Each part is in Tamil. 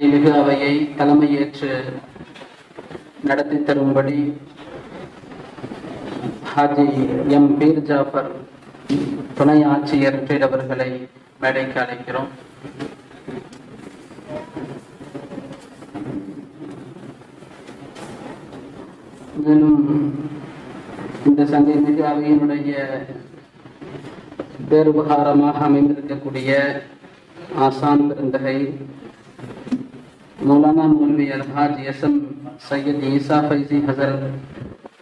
மிகு அவையை தலைமையேற்று நடத்தி தரும்படி ஹாஜி எம் பீர் ஜாஃபர் துணை ஆட்சியர் அவர்களை மேடைக்கு அழைக்கிறோம். மேலும் இந்த சந்தை மிகு அவையினுடைய பேருபகாரமாக அமைந்திருக்கக்கூடிய ஆசான் பெருந்தகை மௌலானா மௌலவி அல்ஹாஜ் எஸ் எம் சையத் ஈசா ஃபைசி ஹசரத்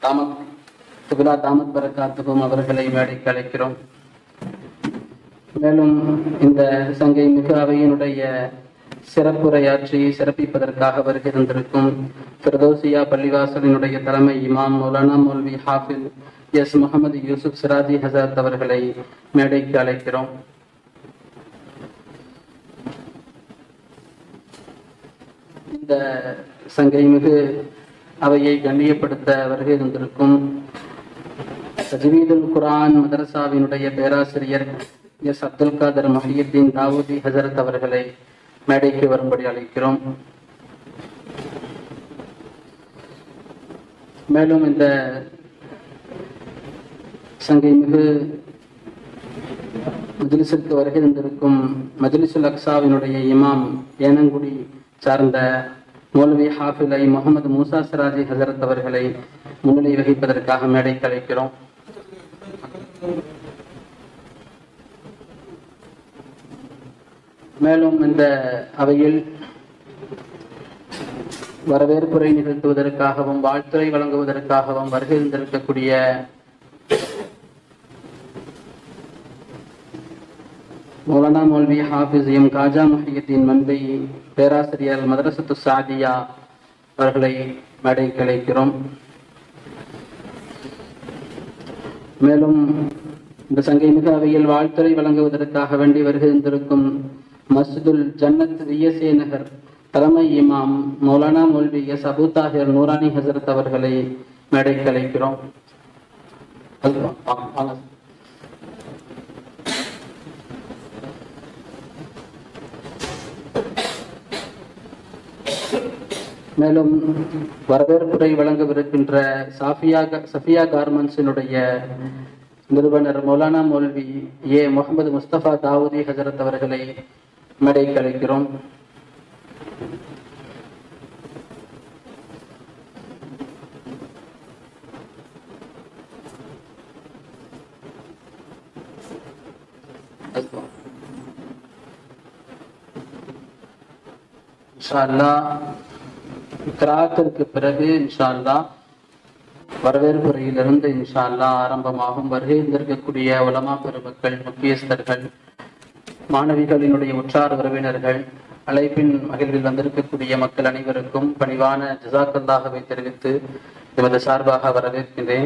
தாமத் துபிலா தாமத் பரக்காத்துக்கும் அவர்களை மேடைக்கு அழைக்கிறோம் மேலும் இந்த சங்கை மிகு அவையினுடைய சிறப்புரையாற்றி சிறப்பிப்பதற்காக வருகிறந்திருக்கும் பிரதோசியா பள்ளிவாசலினுடைய தலைமை இமாம் மௌலானா மௌல்வி ஹாஃபில் எஸ் முகமது யூசுப் சிராஜி ஹசரத் அவர்களை மேடைக்கு அழைக்கிறோம் இந்த சங்கை மிகு அவையை கண்ணியப்படுத்த வருகை தந்திருக்கும் தஜ்வீதுல் குரான் மதரசாவினுடைய பேராசிரியர் எஸ் அப்துல் காதர் மஹியுத்தீன் தாவூதி ஹசரத் அவர்களை மேடைக்கு வரும்படி அழைக்கிறோம். மேலும் இந்த சங்கை மிகு மஜ்லிஸிற்கு வருகை தந்திருக்கும் மஜ்லிசுல் அக்சாவினுடைய இமாம் ஏனங்குடி சார்ந்த மௌலவி ஹாஃபிலை முகமது மூசா சிராஜி ஹசரத் அவர்களை முன்னிலை வகிப்பதற்காக மேடைக்கு அழைக்கிறோம். மேலும் இந்த அவையில் வரவேற்புரை நிகழ்த்துவதற்காகவும் வாழ்த்துறை வழங்குவதற்காகவும் வருகை தந்திருக்கக்கூடிய மௌலானா மௌல்வி ஹாஃபிஸ் எம். காஜா முஹியுத்தீன் மன்பை பேராசிரியர் மதரசத்து சாதியா அவர்களை மேடைக்கு கிடைக்கிறோம் மேலும் இந்த சங்கை மிக அவையில் வாழ்த்துறை வழங்குவதற்காக வேண்டி வருகின்றிருக்கும் தந்திருக்கும் மஸ்ஜிதுல் ஜன்னத் விஎஸ்ஏ நகர் தலைமை இமாம் மௌலானா மௌல்வி எஸ். அபு தாஹிர் நூரானி ஹசரத் அவர்களை மேடை கலைக்கிறோம் மேலும் வரவேற்புரை வழங்கவிருக்கின்ற சாஃபியா சஃபியா கார்மெண்ட்ஸினுடைய நிறுவனர் மௌலானா மௌல்வி ஏ. முகமது முஸ்தபா தாவூதி ஹசரத் அவர்களை மேடைக்கு அழைக்கிறோம் இன்ஷா அல்லாஹ். கிராத்திற்கு பிறகு இன்ஷால்லா வரவேற்புரையிலிருந்து இன்ஷா ஆரம்பமாகும். வருகை இருக்கக்கூடிய உலமா பெருமக்கள் முக்கியஸ்தர்கள் மாணவிகளினுடைய உற்றார் உறவினர்கள் அழைப்பின் மகிழ்வில் வந்திருக்கக்கூடிய மக்கள் அனைவருக்கும் பணிவான ஜிசாக்கல்லாகவே தெரிவித்து எமது சார்பாக வரவேற்கிறேன்